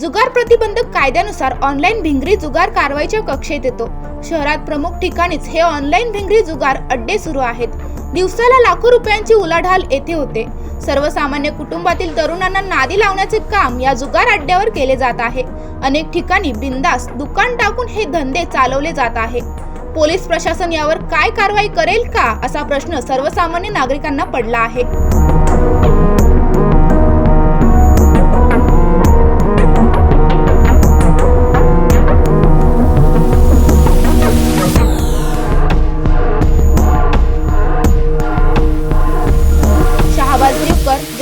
जुगार प्रतिबंधक कायद्यानुसार ऑनलाईन भिंगरी जुगार कारवाईच्या कक्षेत येतो. शहरात प्रमुख ठिकाणीच हे ऑनलाईन भिंगरी जुगार अड्डे सुरू आहेत. दिवसाला लाखो रुपयांची उलाढाल येथे होते. सर्वसामान्य कुटुंबातील तरुणांना नादी लावण्याचे काम या जुगार अड्ड्यावर केले जात आहे. अनेक ठिकाणी बिंदास दुकान टाकून हे धंदे चालवले जात आहे. पोलीस प्रशासन यावर काय कारवाई करेल का असा प्रश्न सर्वसामान्य नागरिकांना पडला आहे.